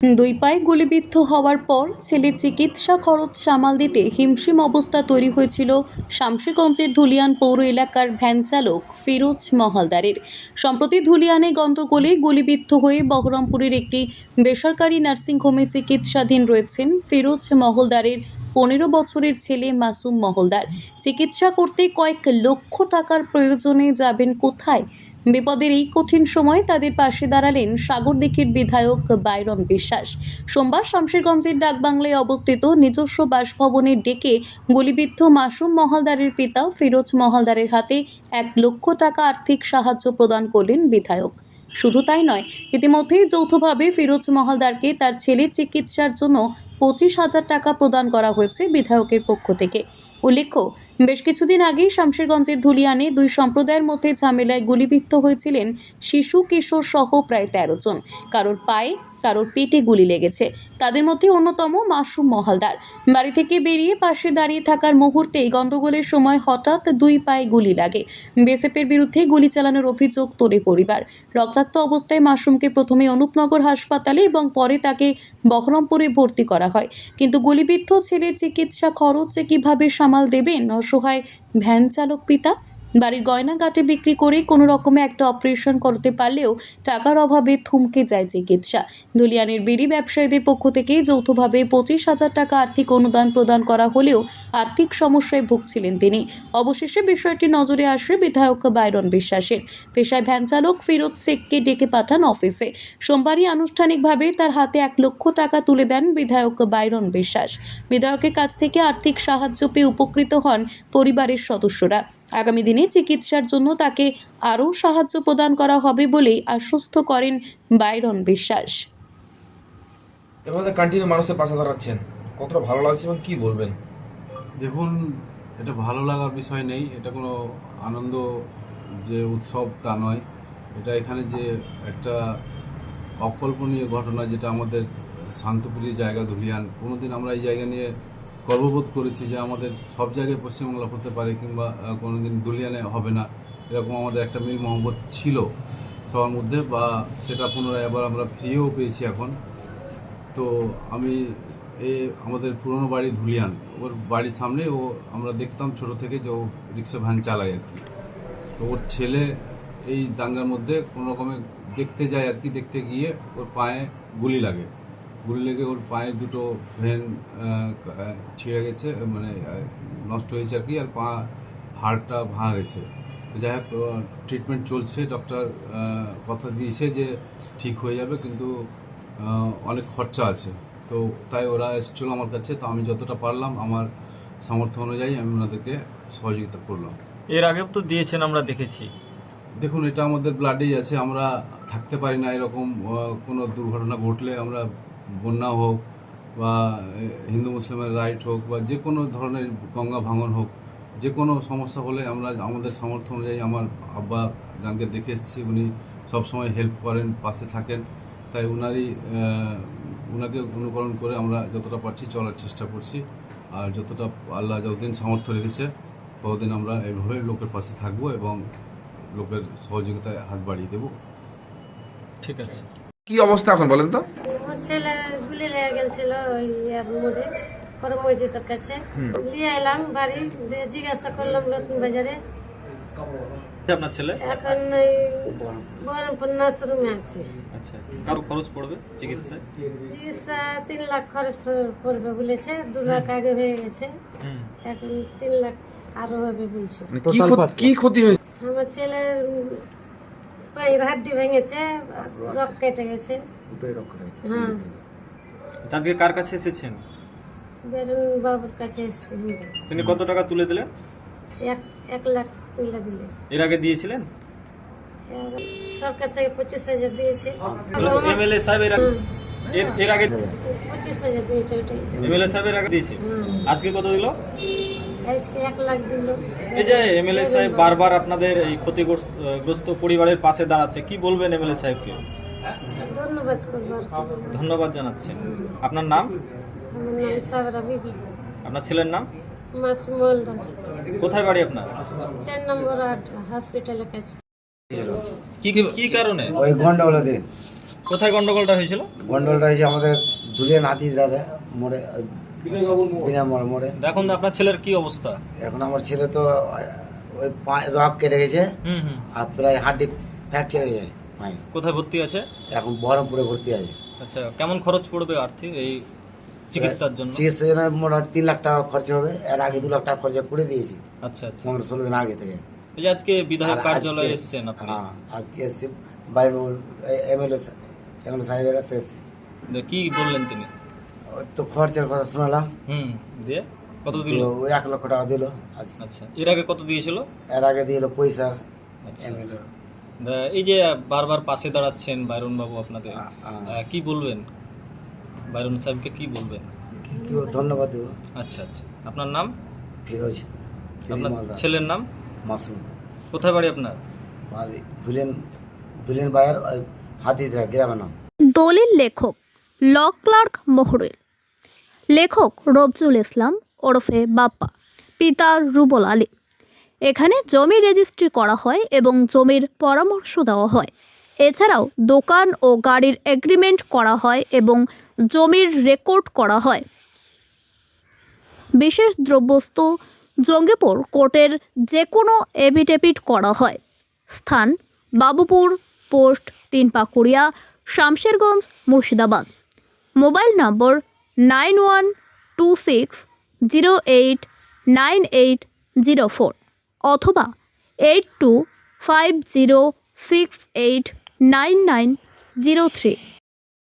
দুই পায়ে গুলিবিদ্ধ হওয়ার পর ছেলের চিকিৎসা খরচ সামাল দিতে হিমশিম অবস্থা তৈরি হয়েছিল শামশেরগঞ্জের ধুলিয়ান পৌর এলাকার ভ্যান চালক ফিরোজ মহালদারের। সম্প্রতি ধুলিয়ানে গন্তগোলে গুলিবিদ্ধ হয়ে বহরমপুরের একটি বেসরকারি নার্সিংহোমে চিকিৎসাধীন রয়েছেন ফিরোজ মহলদারের পনেরো বছরের ছেলে মাসুম মহলদার। চিকিৎসা করতে কয়েক লক্ষ টাকার প্রয়োজনে যাবেন কোথায়? বিপদের এই কঠিন সময় তাদের পাশে দাঁড়ালেন সাগরদিঘির বিধায়ক বাইরন বিশ্বাস। সোমবার শামশেরগঞ্জের ডাকবাংলায় অবস্থিত নিজস্ব বাসভবনের ডেকে গুলিবিদ্ধ মাসুম মহালদারের পিতা ফিরোজ মহালদারের হাতে এক লক্ষ টাকা আর্থিক সাহায্য প্রদান করলেন বিধায়ক। শুধু তাই নয়, ইতিমধ্যেই যৌথভাবে ফিরোজ মহালদারকে তার ছেলের চিকিৎসার জন্য পঁচিশ হাজার টাকা প্রদান করা হয়েছে বিধায়কের পক্ষ থেকে। উল্লেখ্য, বেশ কিছুদিন আগেই শামশেরগঞ্জের ধুলিয়ানে দুই সম্প্রদায়ের মধ্যে ঝামেলায় গুলিবিদ্ধ হয়েছিলেন শিশু, কিশোর সহ প্রায় তেরো জন। কারোর পায়ে কারোর পেটে গুলি লেগেছে। তাদের মধ্যে অন্যতম মাসুম মহালদার। বাড়ি থেকে বেরিয়ে পাশে দাঁড়িয়ে থাকার মুহূর্তেই গণ্ডগোলের সময় হঠাৎ দুই পায়ে গুলি লাগে। বিএসএফের বিরুদ্ধে গুলি চালানোর অভিযোগ তোলে পরিবার। রক্তাক্ত অবস্থায় মাসুমকে প্রথমে অনুপনগর হাসপাতালে এবং পরে তাকে বহরমপুরে ভর্তি করা হয়। কিন্তু গুলিবিদ্ধ ছেলের চিকিৎসা খরচ কীভাবে সামাল দেবেন অসহায় ভ্যান চালক পিতা? বাড়ির গয়নাগাটে বিক্রি করে কোনো রকমে একটা অপারেশন করতে পারলেও টাকার অভাবে থমকে যায় চিকিৎসা। দুলিয়ানের বিড়ি ব্যবসায়ীদের পক্ষ থেকে যৌথভাবে পঁচিশ হাজার টাকা আর্থিক অনুদান প্রদান করা হলেও আর্থিক সমস্যায় ভুগছিলেন তিনি। অবশেষে বিষয়টি নজরে আসে বিধায়ক বাইরন বিশ্বাসের। পেশায় ভ্যান চালক ফিরোজ শেখকে ডেকে পাঠান অফিসে। সোমবারই আনুষ্ঠানিকভাবে তার হাতে এক লক্ষ টাকা তুলে দেন বিধায়ক বাইরন বিশ্বাস। বিধায়কের কাছ থেকে আর্থিক সাহায্য পেয়ে উপকৃত হন পরিবারের সদস্যরা। আগামী দিনে চিকিৎসার জন্য তাকে আরও সাহায্য প্রদান করা হবে বলেই আশ্বস্ত করেন বাইরন বিশ্বাস। এভাবে কন্টিনিউ মানুষের পাশে দাঁড়াচ্ছেন কতটা ভালো লাগছে এবং কি বলবেন? দেখুন এটা ভালো লাগার বিষয় নেই এটা কোনো আনন্দ যে উৎসব তা নয়। এটা এখানে যে একটা অকল্পনীয় ঘটনা যেটা আমাদের শান্তপ্রিয় জায়গা ধুলিয়ান কোনোদিন আমরা এই জায়গা নিয়ে গর্ববোধ করেছি যে আমাদের সব জায়গায় পশ্চিমবাংলা হতে পারে কিংবা কোনোদিন দুলিয়ানে হবে না। এরকম আমাদের একটা মিল মহব্বত ছিল। সবার মধ্যে বা সেটা পুনরায় আবার আমরা ফিরেও পেয়েছি এখন। তো আমি এ আমাদের পুরনো বাড়ি ধুলিয়ান, ওর বাড়ির সামনে ও আমরা দেখতাম ছোট থেকে যে ও রিক্সা ভ্যান চালায় আর কি। তো ওর ছেলে এই দাঙ্গার মধ্যে কোনো রকমে দেখতে যায় আর কি, দেখতে গিয়ে ওর পায়ে গুলি লাগে। গুলি লেগে ওর পায়ের দুটো ভেন ছিঁড়ে গেছে মানে নষ্ট হয়েছে আর কি আর পা হাড়টা ভাঙা গেছে। তো যাই হোক ট্রিটমেন্ট চলছে ডক্টর কথা দিয়েছে যে ঠিক হয়ে যাবে কিন্তু অনেক খরচা আছে। তো তাই ওরা এসেছিল আমার কাছে তো আমি যতটা পারলাম আমার সামর্থ্য অনুযায়ী আমি ওনাদেরকে সহযোগিতা করলাম। এর আগেও তো দিয়েছেন আমরা দেখেছি। দেখুন এটা আমাদের ব্লাডেই আছে আমরা থাকতে পারি না এরকম কোনো দুর্ঘটনা ঘটলে আমরা বন্যা হোক বা হিন্দু মুসলিমের রাইট হোক বা যে কোনো ধরনের গঙ্গা ভাঙন হোক যে কোনো সমস্যা হলে আমরা আমাদের সামর্থ্য অনুযায়ী আমার আব্বা গানকে দেখে এসেছি উনি সবসময় হেল্প করেন পাশে থাকেন। তাই উনারই উনাকে অনুকরণ করে আমরা যতটা পারছি চলার চেষ্টা করছি। আর যতটা আল্লাহ যতদিন সামর্থ্য রেখেছে ততদিন আমরা এইভাবে লোকের পাশে থাকব এবং লোকের সহযোগিতায় হাত বাড়িয়ে দেবো। ঠিক আছে। কি অবস্থা এখন বলেন তো? আমার ছেলে গুলি লেগে গেছিল ওই ইয়ার মোড়ে পরে মসজিদের কাছে। নিয়ে এলাম বাড়ি দিয়ে জিজ্ঞাসা করলাম নতুন বাজারে। আপনার ছেলে? এখন বহরমপুর নার্সরুমে আছে। আচ্ছা কারও খরচ পড়বে চিকিৎসায় চিকিৎসা তিন লাখ খরচ পড়বে বলেছে দু লাখ আগে হয়ে গেছে। এখন তিন লাখ আরও হবে বলছে। মানে কি ক্ষতি- হয়েছে? আমার ছেলের পায়ের হাড্ডি ভেঙেছে আর রক কেটে গেছে। হ্যাঁ। আজকে কার কাছে এসেছেন? বেরুন বাবুর কাছে এসেছি তিনি কত টাকা তুলে দিলেন? এক এক লাখ তুলে এর আগে দিয়েছিলেন? সরকার থেকে পঁচিশ হাজার দিয়েছে। এমএলএ সাহেব এর আগে- এর এর আগে পঁচিশ হাজার দিয়েছে ওটাই। এমএলএ সাহেবের আগে দিয়েছে। আজকে কত দিল? এই যে এমএলএ সাহেব বারবার আপনাদের এই ক্ষতিগ্রস্ত পরিবারের পাশে দাঁড়াচ্ছে কি বলবেন এমএলএ সাহেবকে? ধন্যবাদ জানাচ্ছেন আপনার নাম? আপনার ছেলের নাম? কোথায় বাড়ি আপনার? চার নম্বর হসপিটালের কাছে। কি কি কারণে? ওই গন্ডগোলা দিন। কোথায় গন্ডগোলটা হয়েছিল? গন্ডলটা হয়েছে আমাদের ধুলিয়া নাতি দাদা মোড়ে মোড়ে। দেখুন আপনার ছেলের কি অবস্থা? এখন আমার ছেলে তো ওই রক কেটে গেছে। হুম হুম। আর প্রায় হাড্ডি ফ্র্যাকচার হয়ে যায় পায়ে। কোথায় ভর্তি আছে? এখন বহরমপুরে ভর্তি আছে। আচ্ছা কেমন খরচ পড়বে আর্থিক এই চিকিৎসার জন্য? চিকিৎসার মোটামুটি তিন লাখ টাকা খরচা হবে। এর আগে দু লাখ টাকা খরচা করে দিয়েছি। আচ্ছা আচ্ছা। পনেরো ষোলো দিন আগে থেকে। এই আজকে বিধায়ক কার্যালয়ে আজকে- এসেছেন আপনি। হ্যাঁ আজকে এসছি। বাইরে এমএলএ এমএলএ সাহেবের হাতে এসছি। কি বললেন তিনি? তো খরচার কথা শোনালাম। হুম দিয়ে? কত দিল? ওই এক লক্ষ টাকা দিল আজকে। আচ্ছা এর আগে কত দিয়েছিল? এর আগে দিল পয়সার আচ্ছা দা- এই যে বারবার পাশে দাঁড়াচ্ছেন বাইরন বাবু আপনাদের কি বলবেন? বাইরন সাহেবকে কি বলবেন? কি ধন্যবাদ দেবো। আচ্ছা আচ্ছা। আপনার নাম? ফিরোজ আপনার মালদা ছেলের নাম? মাসুম। কোথায় বাড়ি আপনার? আর দুলেন দুলেন বায়ার হাতিদরা গ্রামের নাম। দলিল লেখক। Law clerk Moharul. লেখক রবজুল ইসলাম ওরফে বাপ্পা, পিতা রুবল আলী। এখানে জমি রেজিস্ট্রি করা হয় এবং জমির পরামর্শ দেওয়া হয়। এছাড়াও দোকান ও গাড়ির এগ্রিমেন্ট করা হয় এবং জমির রেকর্ড করা হয়। বিশেষ দ্রব্যস্তু জঙ্গিপুর কোর্টের যে কোনো এভিডেভিট করা হয়। স্থান Babupur, post Tinpakuria, Samserganj, Murshidabad. Mobile number nine one two six zero eight nine eight zero four অথবা eight two five zero six eight nine nine zero three.